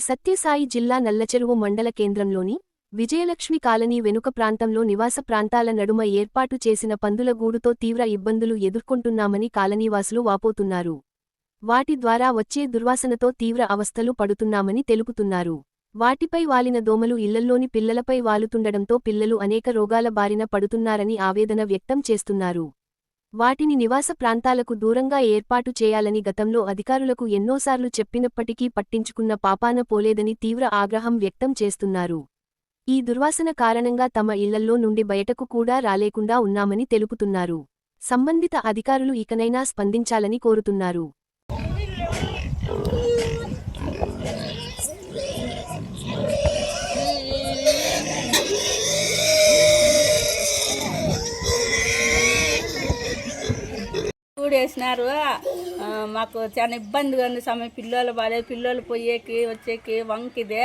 సత్యసాయి జిల్లా నల్లచెరువు మండల కేంద్రంలోని విజయలక్ష్మి కాలనీ వెనుక ప్రాంతంలో నివాస ప్రాంతాల నడుమ ఏర్పాటు చేసిన పందుల గూడుతో తీవ్ర ఇబ్బందులు ఎదుర్కొంటున్నామని కాలనీవాసులు వాపోతున్నారు. వాటి ద్వారా వచ్చే దుర్వాసనతో తీవ్ర అవస్థలు పడుతున్నామని తెలుపుతున్నారు. వాటిపై వాలిన దోమలు ఇళ్ళల్లోని పిల్లలపై వాలుతుండడంతో పిల్లలు అనేక రోగాల బారిన పడుతున్నారని ఆవేదన వ్యక్తం చేస్తున్నారు. వాటిని నివాస ప్రాంతాలకు దూరంగా ఏర్పాటు చేయాలని గతంలో అధికారులకు ఎన్నోసార్లు చెప్పినప్పటికీ పట్టించుకున్న పాపాన పోలేదని తీవ్ర ఆగ్రహం వ్యక్తం చేస్తున్నారు. ఈ దుర్వాసన కారణంగా తమ ఇళ్ళల్లో నుండి బయటకు కూడా రాలేకుండా ఉన్నామని తెలుపుతున్నారు. సంబంధిత అధికారులు ఇకనైనా స్పందించాలని కోరుతున్నారు. వేసినారు మాకు చాలా ఇబ్బందిగా ఉంది సమయం పిల్లలు బాలే పిల్లలు పోయేకి వచ్చేకి వంకిదే.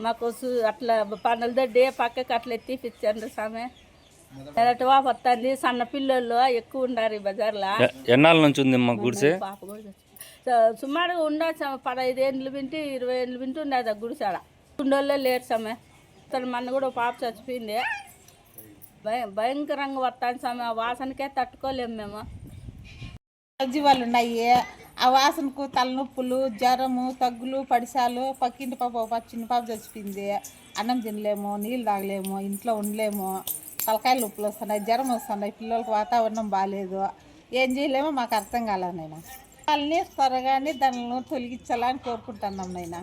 మాకు అట్లా పనుల దడ్డి పక్కకి అట్లా ఎత్తిపించండి ఎరటవా వస్తుంది సన్న పిల్లలు ఎక్కువ ఉన్నారు ఈ బజార్లో. ఎన్నాళ్ళ నుంచి ఉంది మా గుడిసె? పాప కూడా చచ్చింది. స- సుమారుగా ఉండొచ్చు పదహైదు ఏళ్ళు వింటే ఇరవై ఏళ్ళు వింటే ఉండేది ఆ గుడిసాడ ఉండోళ్ళే లేరు సమే తను మన కూడా పాప చచ్చిపోయింది. భయ భయంకరంగా వస్తాను సమే ఆ వాసనకే తట్టుకోలేము మేము. జీవాలు ఉన్నాయి ఆ వాసనకు తలనొప్పులు జ్వరము తగ్గులు పడిసాలు పక్కింటి పాప చిన్న పాప చచ్చిపోయింది. అన్నం తినలేము నీళ్ళు తాగలేము ఇంట్లో ఉండలేము. తలకాయలు నొప్పులు వస్తున్నాయి జ్వరం వస్తున్నాయి పిల్లలకి వాతావరణం బాగాలేదు ఏం చేయలేమో మాకు అర్థం కాలేదు నాయన? వాళ్ళని త్వరగానే దానిని తొలగించాలని కోరుకుంటున్నాం నాయన.